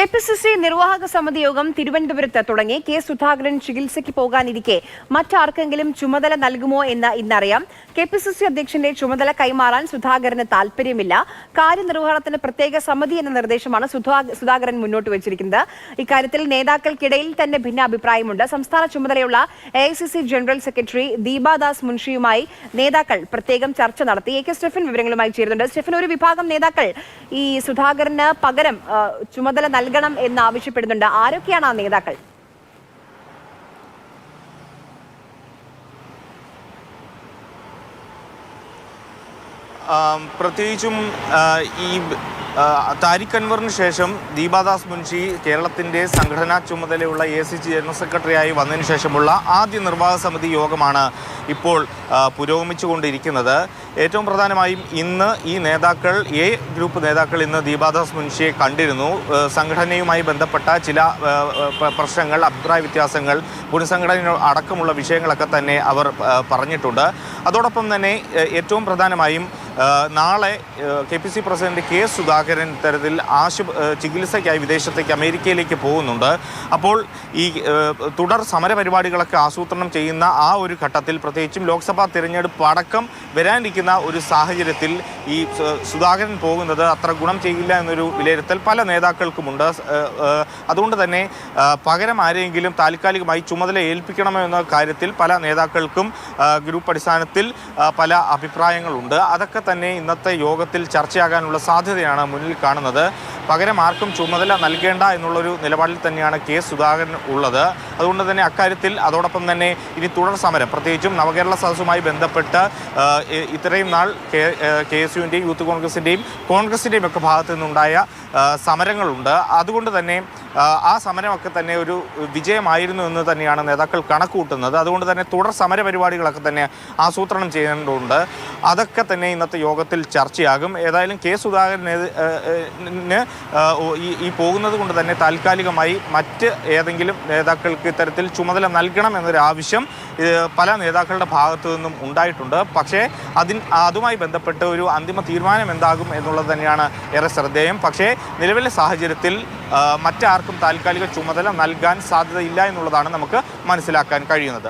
K P C C നിർവാഹക സമിതി യോഗം തിരുവനന്തപുരത്ത് തുടങ്ങി. കെ സുധാകരൻ ചികിത്സയ്ക്ക് പോകാനിരിക്കെ. മറ്റാർക്കെങ്കിലും ചുമതല നൽകുമോ എന്ന് ഇന്നറിയാം. കെ പി സി സി അധ്യക്ഷന്റെ ചുമതല കൈമാറാൻ സുധാകരന് താല്പര്യമില്ല കാര്യനിർവഹണത്തിന് പ്രത്യേക സമിതി എന്ന നിർദ്ദേശമാണ് സുധാകരൻ മുന്നോട്ട് വച്ചിരിക്കുന്നത്. ഇക്കാര്യത്തിൽ നേതാക്കൾക്കിടയിൽ തന്നെ ഭിന്നാഭിപ്രായമുണ്ട്. സംസ്ഥാന ചുമതലയുള്ള എ ജനറൽ സെക്രട്ടറി ദീപാദാസ് മുൻഷിയുമായി നേതാക്കൾ പ്രത്യേകം ചർച്ച നടത്തി. എ കെ സ്റ്റെഫൻ വിവരങ്ങളുമായി ചേരുന്നുണ്ട്. സ്റ്റെഫൻ ഒരു വിഭാഗം നേതാക്കൾ ഈ സുധാകരന് പകരം ചുമതല ചുമതല നൽകണം എന്ന് ആവശ്യപ്പെടുന്നുണ്ട് ആരൊക്കെയാണ് ആ നേതാക്കൾ? പ്രത്യേകിച്ചും ഈ താരിഖ് അൻവറിന് ശേഷം ദീപാദാസ് മുൻഷി കേരളത്തിന്റെ സംഘടനാ ചുമതലയുള്ള എ സി സി ജനറൽ സെക്രട്ടറിയായി വന്നതിന് ശേഷമുള്ള ആദ്യ നിർവാഹക സമിതി യോഗമാണ് ഇപ്പോൾ പുരോഗമിച്ചുകൊണ്ടിരിക്കുന്നത്. ഏറ്റവും പ്രധാനമായും ഇന്ന് ഈ നേതാക്കൾ എ ഗ്രൂപ്പ് നേതാക്കൾ ഇന്ന് ദീപാദാസ് മുൻഷിയെ കണ്ടിരുന്നു. സംഘടനയുമായി ബന്ധപ്പെട്ട ചില പ്രശ്നങ്ങൾ അഭിപ്രായ വ്യത്യാസങ്ങൾ പുനഃസംഘടന അടക്കമുള്ള വിഷയങ്ങളൊക്കെ തന്നെ അവർ പറഞ്ഞിട്ടുണ്ട്. അതോടൊപ്പം തന്നെ ഏറ്റവും പ്രധാനമായും നാളെ K P C president K Sudhakaran തരത്തിൽ ആശു ചികിത്സയ്ക്കായി വിദേശത്തേക്ക് അമേരിക്കയിലേക്ക് പോകുന്നുണ്ട്. അപ്പോൾ ഈ തുടർ സമരപരിപാടികളൊക്കെ ആസൂത്രണം ചെയ്യുന്ന ആ ഒരു ഘട്ടത്തിൽ പ്രത്യേകിച്ചും ലോക്സഭാ തിരഞ്ഞെടുപ്പ് അടക്കം വരാനിരിക്കുന്ന ഒരു സാഹചര്യത്തിൽ ഈ സുധാകരൻ പോകുന്നത് അത്ര ഗുണം ചെയ്യില്ല എന്നൊരു വിലയിരുത്തൽ പല നേതാക്കൾക്കുമുണ്ട്. അതുകൊണ്ട് തന്നെ പകരം ആരെങ്കിലും താൽക്കാലികമായി ചുമതല ഏൽപ്പിക്കണമോ എന്ന കാര്യത്തിൽ പല നേതാക്കൾക്കും ഗ്രൂപ്പ് അടിസ്ഥാനത്തിൽ പല അഭിപ്രായങ്ങളുണ്ട്. അതൊക്കെ തന്നെ ഇന്നത്തെ യോഗത്തിൽ ചർച്ചയാകാനുള്ള സാധ്യതയാണ് മുന്നിൽ കാണുന്നത്. പകരം ആർക്കും ചുമതല നൽകേണ്ട എന്നുള്ളൊരു നിലപാടിൽ തന്നെയാണ് കെ സുധാകരൻ ഉള്ളത്. അതുകൊണ്ട് തന്നെ അക്കാര്യത്തിൽ അതോടൊപ്പം തന്നെ ഇനി തുടർ സമരം പ്രത്യേകിച്ചും നവകേരള സദസ്സുമായി ബന്ധപ്പെട്ട് ഇത്രയും നാൾ കെ എസ് യുവിന്റെയും യൂത്ത് കോൺഗ്രസിന്റെയും കോൺഗ്രസിന്റെയും ഒക്കെ ഭാഗത്തു നിന്നുണ്ടായ സമരങ്ങളുണ്ട്. അതുകൊണ്ട് തന്നെ ആ, സമരമൊക്കെ തന്നെ ഒരു വിജയമായിരുന്നു എന്ന് തന്നെയാണ് നേതാക്കൾ കണക്കുകൂട്ടുന്നത്. അതുകൊണ്ട് തന്നെ തുടർ സമര പരിപാടികളൊക്കെ തന്നെ ആസൂത്രണം ചെയ്യേണ്ടതുണ്ട്. അതൊക്കെ തന്നെ ഇന്നത്തെ യോഗത്തിൽ ചർച്ചയാകും. ഏതായാലും കെ സുധാകരന് ഈ പോകുന്നത് കൊണ്ട് തന്നെ താൽക്കാലികമായി മറ്റ് ഏതെങ്കിലും നേതാക്കൾക്ക് ഇത്തരത്തിൽ ചുമതല നൽകണം എന്നൊരാവശ്യം പല നേതാക്കളുടെ ഭാഗത്തു നിന്നും ഉണ്ടായിട്ടുണ്ട്. പക്ഷേ അതിന് അതുമായി ബന്ധപ്പെട്ട് ഒരു അന്തിമ തീരുമാനം എന്താകും എന്നുള്ളത് തന്നെയാണ് ഏറെ ശ്രദ്ധേയം. പക്ഷേ നിലവിലെ സാഹചര്യത്തിൽ ആ, മറ്റാർക്കും താൽക്കാലിക ചുമതല നൽകാൻ സാധ്യതയില്ല എന്നുള്ളതാണ് നമുക്ക് മനസ്സിലാക്കാൻ കഴിയുന്നത്.